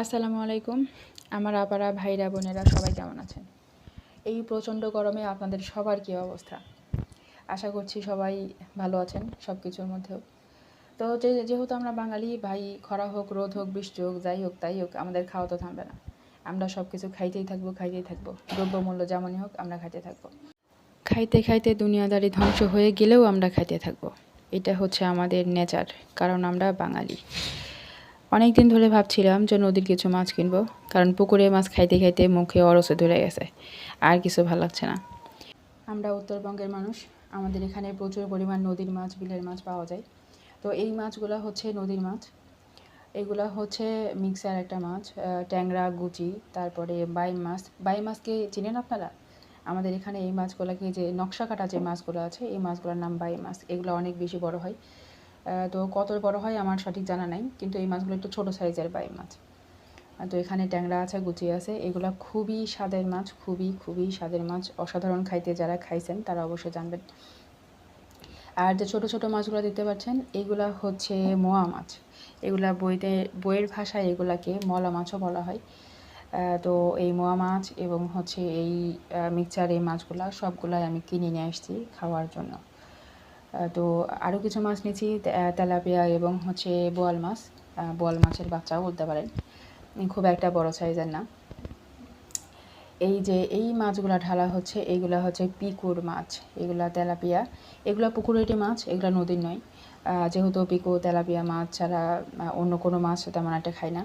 আসসালামু আলাইকুম। আমার আপারা ভাইরা বোনেরা সবাই কেমন আছেন? এই প্রচণ্ড গরমে আপনাদের সবার কী অবস্থা? আশা করছি সবাই ভালো আছেন সব কিছুর মধ্যেও। তো যেহেতু আমরা বাঙালি, ভাই খরা হোক, রোদ হোক, বৃষ্টি হোক, যাই হোক, তাই হোক, আমাদের খাওয়া তো থামবে না। আমরা সব কিছু খাইতেই থাকব খাইতেই থাকব। দ্রব্যমূল্য যেমনই হোক, আমরা খাইতে থাকব। খাইতে খাইতে দুনিয়াদারি ধ্বংস হয়ে গেলেও আমরা খাইতে থাকব। এটা হচ্ছে আমাদের নেচার, কারণ আমরা বাঙালি। অনেক দিন ধরে ভাবছিলাম যে নদীর কিছু মাছ কিনবো, কারণ পুকুরে মাছ খাইতে খাইতে মুখে অরসে ধরে গেছে, আর কিছু ভালো লাগছে না। আমরা উত্তরবঙ্গের মানুষ, আমাদের এখানে প্রচুর পরিমাণ নদীর মাছ, বিলের মাছ পাওয়া যায়। তো এই মাছগুলো হচ্ছে নদীর মাছ। এগুলা হচ্ছে মিক্সার একটা মাছ ট্যাংরা গুচি তারপরে বাইম মাছ। বাইম মাছকে চিনেন আপনারা? আমাদের এখানে এই মাছগুলোকে যে নকশা কাটা যে মাছগুলো আছে, এই মাছগুলোর নাম বাই মাছ। এগুলো অনেক বেশি বড় হয়। তো কত বড় হয় আমার সঠিক জানা নাই, কিন্তু এই মাছগুলো একটু ছোটো সাইজের বাই মাছ। তো এখানে ট্যাংরা আছে, গুচি আছে, এগুলো খুবই স্বাদের মাছ, খুবই খুবই স্বাদের মাছ। অসাধারণ খাইতে যারা খাইছেন, তারা অবশ্যই জানবেন। আর যে ছোট ছোট মাছগুলো দেখতে পাচ্ছেন, এগুলা হচ্ছে মোয়া মাছ। এগুলা বইতে, বইয়ের ভাষায় এগুলাকে মলা মাছও বলা হয়। তো এই মোয়া মাছ এবং হচ্ছে এই মিক্সচার এই মাছগুলা সবগুলাই আমি কিনে নিয়ে আসছি খাওয়ার জন্য। তো আরও কিছু মাছ নিয়েছি তেলাপিয়া এবং হচ্ছে বোয়াল মাছ। বোয়াল মাছের বাচ্চাও বলতে পারেন। খুব একটা বড় সাইজের না। এই যে এই মাছগুলা ঢালা হচ্ছে এইগুলা হচ্ছে পিকুর মাছ, এগুলা তেলাপিয়া। এগুলা পুকুরেরই মাছ, এগুলা নদীর নয়। যেহেতু পিকু তেলাপিয়া মাছ ছাড়া অন্য কোনো মাছ তেমন একটা খাই না।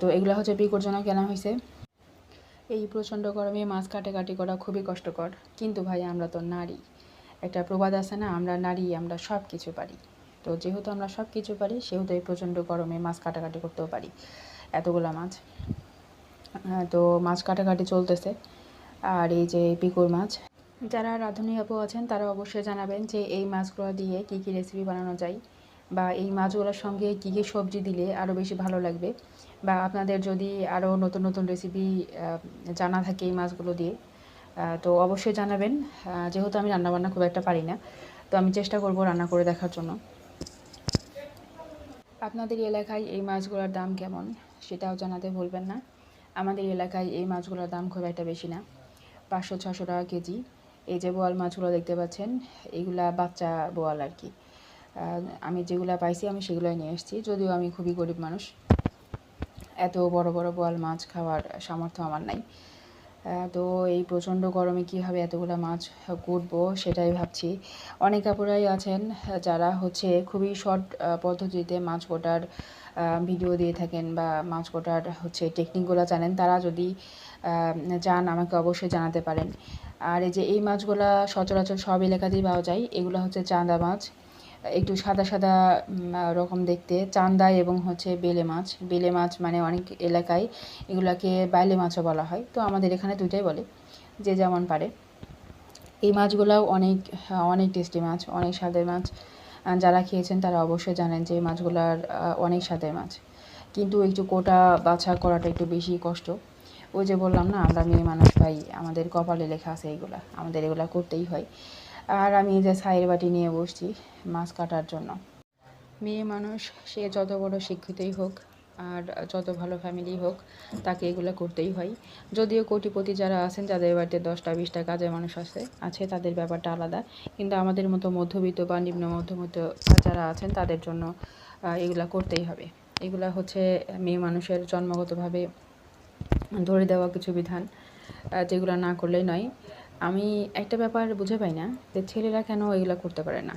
তো এগুলা হচ্ছে পিকুর জন্য কেনা হয়েছে। এই প্রচণ্ড গরমে মাছ কাটাকাটি করা খুবই কষ্টকর। কিন্তু ভাই, আমরা তো নারী। একটা প্রবাদ আছে না আমরা নারী আমরা সব কিছু পারি। তো যেহেতু আমরা সব কিছু পারি সেহেতু এই প্রচণ্ড গরমে মাছ কাটাকাটি করতেও পারি। এতগুলা মাছ। আহ, তো মাছ কাটাকাটি চলতেছে। আর এই যে পিকুর মাছ যারা রাঁধুনি আপু আছেন তারা অবশ্যই জানাবেন যে এই মাছগুলো দিয়ে কী কী রেসিপি বানানো যায় বা এই মাছগুলোর সঙ্গে কী কী সবজি দিলে আরও বেশি ভালো লাগবে বা আপনাদের যদি আরও নতুন নতুন রেসিপি জানা থাকে এই মাছগুলো দিয়ে তো অবশ্যই জানাবেন। যেহেতু আমি রান্নাবান্না খুব একটা পারি না, তো আমি চেষ্টা করব রান্না করে দেখার জন্য। আপনাদের এলাকায় এই মাছগুলোর দাম কেমন? সেটাও জানাতে ভুলবেন না। আমাদের এলাকায় এই মাছগুলোর দাম খুব একটা বেশি না। পাঁচশো ছশো টাকা কেজি। এই যে বোয়াল মাছগুলো দেখতে পাচ্ছেন, এগুলা বাচ্চা বোয়াল আর কি। আমি যেগুলা পাইছি, আমি সেগুলোই নিয়ে এসেছি। যদিও আমি খুবই গরিব মানুষ, এত বড় বড় বোয়াল মাছ খাওয়ার সামর্থ্য আমার নাই। তো এই প্রচণ্ড গরমে কীভাবে এতগুলো মাছ কুটবো সেটাই ভাবছি। অনেক আপুরাই আছেন, যারা হচ্ছে খুবই শর্ট পদ্ধতিতে মাছ কোটার ভিডিও দিয়ে থাকেন বা মাছ কোটার হচ্ছে টেকনিকগুলো জানেন, তারা যদি যান আমাকে অবশ্যই জানাতে পারেন। আর এই যে এই মাছগুলা সচরাচর সব এলাকাতেই পাওয়া যায়, এগুলো হচ্ছে চাঁদা মাছ। একটু সাদা সাদা রকম দেখতে। চান্দা এবং হচ্ছে বেলে মাছ। বেলে মাছ মানে অনেক এলাকায় এগুলাকে বাইলে মাছও বলা হয়। তো আমাদের এখানে দুইটাই বলে যে যেমন পারে। এই মাছগুলাও অনেক হ্যাঁ, অনেক টেস্টি মাছ অনেক স্বাদের মাছ। যারা খেয়েছেন তারা অবশ্যই জানেন যে এই মাছগুলার অনেক স্বাদের মাছ। কিন্তু একটু কোটা বাছা করাটা একটু বেশি কষ্ট। ওই যে বললাম না আমরা মেয়ে মানুষ ভাই আমাদের কপালে লেখা আছে এইগুলা আমাদের এগুলা করতেই হয়। আর আমি যে ছাইয়ের বাটি নিয়ে বসছি মাছ কাটার জন্য। মেয়ে মানুষ, সে যত বড় শিক্ষিতই হোক আর যত ভালো ফ্যামিলি হোক, তাকে এগুলো করতেই হয়। যদিও কোটিপতি যারা আছেন, যাদের বাড়িতে দশটা, বিশটা কাজের মানুষ আছে আছে, তাদের ব্যাপারটা আলাদা। কিন্তু আমাদের মতো মধ্যবিত্ত বা নিম্ন মধ্যবিত্ত যারা আছেন, তাদের জন্য এগুলা করতেই হবে। এগুলা হচ্ছে মেয়ে মানুষের জন্মগতভাবে ধরে দেওয়া কিছু বিধান যেগুলো না করলেই নয়। আমি একটা ব্যাপার বুঝে পাই না যে ছেলেরা কেন এগুলো করতে পারে না।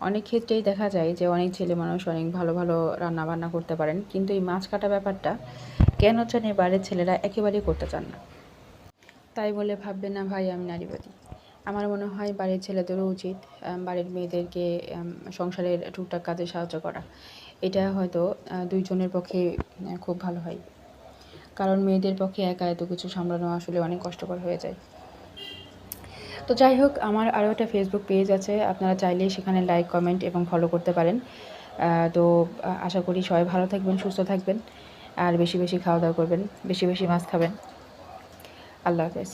অনেক ক্ষেত্রেই দেখা যায় যে অনেক ছেলে মানুষ অনেক ভালো ভালো রান্না বান্না করতে পারেন, কিন্তু এই মাছ কাটা ব্যাপারটা কেন জানি বাড়ির ছেলেরা একেবারেই করতে চান না। তাই বলে ভাববে না, ভাই, আমি নারীবাদী আমার মনে হয় বাড়ির ছেলেদেরও উচিত বাড়ির মেয়েদেরকে সংসারের টুকটাক কাজে সাহায্য করা। এটা হয়তো দুইজনের পক্ষে খুব ভালো হয়। কারণ মেয়েদের পক্ষে একা এত কিছু সামলানো আসলে অনেক কষ্টকর হয়ে যায়। তো যাই হোক, আমার আরও একটা ফেসবুক পেজ আছে, আপনারা চাইলে সেখানে লাইক কমেন্ট এবং ফলো করতে পারেন। তো আশা করি সবাই ভালো থাকবেন, সুস্থ থাকবেন, আর বেশি বেশি খাওয়া দাওয়া করবেন, বেশি বেশি মাছ খাবেন। আল্লাহ হাফেজ।